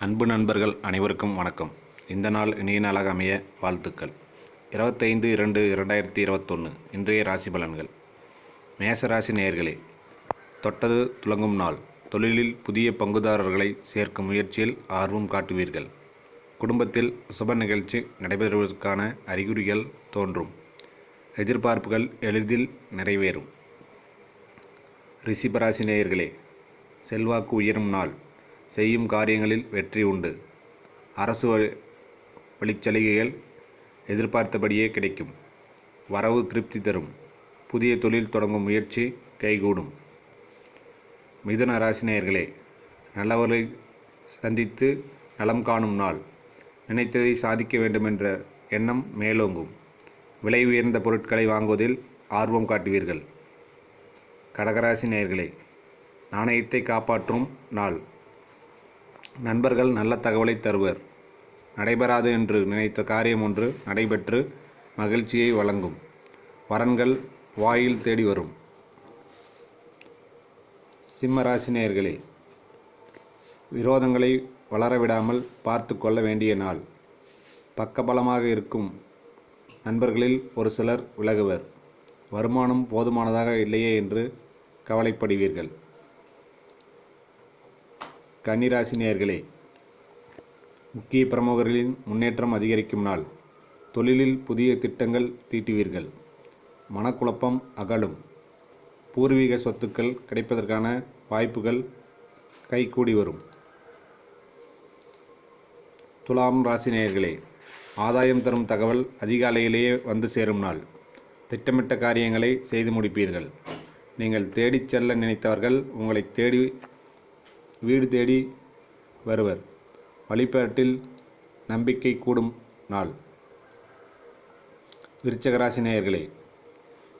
அன்பு நண்பர்கள் அனைவருக்கும் வணக்கம். இந்த நாள் இனிய நாளாக அமைய வாழ்த்துக்கள். இருபத்தைந்து இரண்டு இரண்டாயிரத்தி இருபத்தொன்று இன்றைய ராசி பலன்கள். மேச ராசி நேயர்களே தொட்டது துலங்கும் நாள். தொழிலில் புதிய பங்குதாரர்களை சேர்க்கும் முயற்சியில் ஆர்வம் காட்டுவீர்கள். குடும்பத்தில் சுப நிகழ்ச்சி நடைபெறுவதற்கான அறிகுறிகள் தோன்றும். எதிர்பார்ப்புகள் எளிதில் நிறைவேறும். ரிஷிபராசி நேயர்களே செல்வாக்கு உயரும் நாள். செய்யும் காரியங்களில் வெற்றி உண்டு. அரசு வழி- வழிச்சலுகைகள் எதிர்பார்த்தபடியே கிடைக்கும். வரவு திருப்தி தரும். புதிய தொழில் தொடங்கும் முயற்சி கைகூடும். மிதுன ராசினியர்களே நல்லவர்களை சந்தித்து நலம் காணும் நாள். நினைத்ததை சாதிக்க வேண்டுமென்ற எண்ணம் மேலோங்கும். விலை உயர்ந்த பொருட்களை வாங்குவதில் ஆர்வம் காட்டுவீர்கள். கடகராசி நேயர்களே நாணயத்தை காப்பாற்றும் நாள். நண்பர்கள் நல்ல தகவலை தருவர். நடைபெறாது என்று நினைத்த காரியம் ஒன்று நடைபெற்று மகிழ்ச்சியை வழங்கும். வரன்கள் வாயில் தேடி வரும். சிம்மராசினியர்களே விரோதங்களை வளரவிடாமல் பார்த்து கொள்ள வேண்டிய நாள். பக்கபலமாக இருக்கும் நண்பர்களில் ஒரு சிலர் விலகுவர். வருமானம் போதுமானதாக இல்லையே என்று கவலைப்படுவீர்கள். கன்னிராசி நேயர்களே முக்கிய பிரமுகர்களின் முன்னேற்றம் அதிகரிக்கும் நாள். தொழிலில் புதிய திட்டங்கள் தீட்டுவீர்கள். மனக்குழப்பம் அகலும். பூர்வீக சொத்துக்கள் கிடைப்பதற்கான வாய்ப்புகள் கைகூடி வரும். துலாம் ராசி நேயர்களே ஆதாயம் தரும் தகவல் அதிகாலையிலேயே வந்து சேரும் நாள். திட்டமிட்ட காரியங்களை செய்து முடிப்பீர்கள். நீங்கள் தேடிச் செல்ல நினைத்தவர்கள் உங்களை தேடி வீடு தேடி வருவர். வழிபாட்டில் நம்பிக்கை கூடும் நாள். விருச்சகராசி நேயர்களே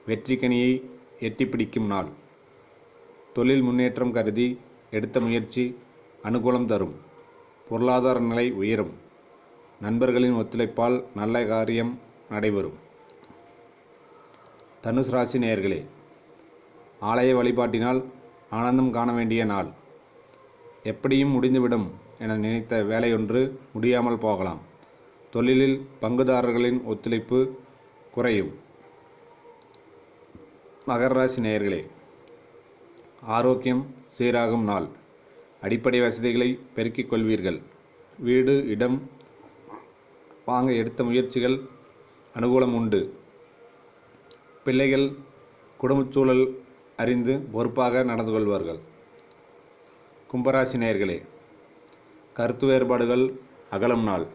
வெற்றிக்கனியை எட்டிப்பிடிக்கும் எட்டி பிடிக்கும் நாள். தொழில் முன்னேற்றம் கருதி எடுத்த முயற்சி அனுகூலம் தரும். பொருளாதார நிலை உயரும். நண்பர்களின் ஒத்துழைப்பால் நல்ல காரியம் நடைபெறும். தனுசு ராசி நேயர்களே ஆலய வழிபாட்டினால் ஆனந்தம் காண வேண்டிய நாள். எப்படியும் முடிந்துவிடும் என நினைத்த வேலையொன்று முடியாமல் போகலாம். தொழிலில் பங்குதாரர்களின் ஒத்துழைப்பு குறையும். மகர ராசி நேயர்களே ஆரோக்கியம் சீராகும் நாள். அடிப்படை வசதிகளை பெருக்கிக் கொள்வீர்கள். வீடு இடம் வாங்க எடுத்த முயற்சிகள் அனுகூலம் உண்டு. பிள்ளைகள் குடும்பச்சூழல் அறிந்து பொறுப்பாக நடந்து கொள்வார்கள். கும்பராசி நேயர்களே கருத்து வேறுபாடுகள் அகலம் நாள்.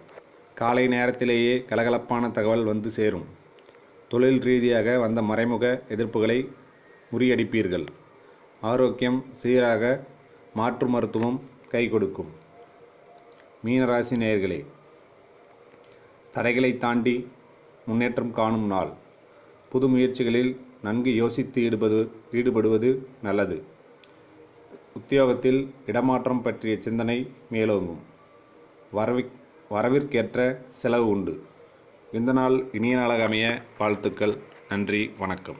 காலை நேரத்திலேயே கலகலப்பான தகவல் வந்து சேரும். தொழில் ரீதியாக வந்த மறைமுக எதிர்ப்புகளை முறியடிப்பீர்கள். ஆரோக்கியம் சீராக மாற்று மருத்துவம் கை கொடுக்கும். மீனராசி நேயர்களே தடைகளை தாண்டி முன்னேற்றம் காணும் நாள். புது முயற்சிகளில் நன்கு யோசித்து ஈடுபது ஈடுபடுவது நல்லது. உத்தியோகத்தில் இடமாற்றம் பற்றிய சிந்தனை மேலோங்கும். வரவி வரவிற்கேற்ற செலவு உண்டு. இந்த நாள் இனிய நாளாக அமைய வாழ்த்துக்கள். நன்றி. வணக்கம்.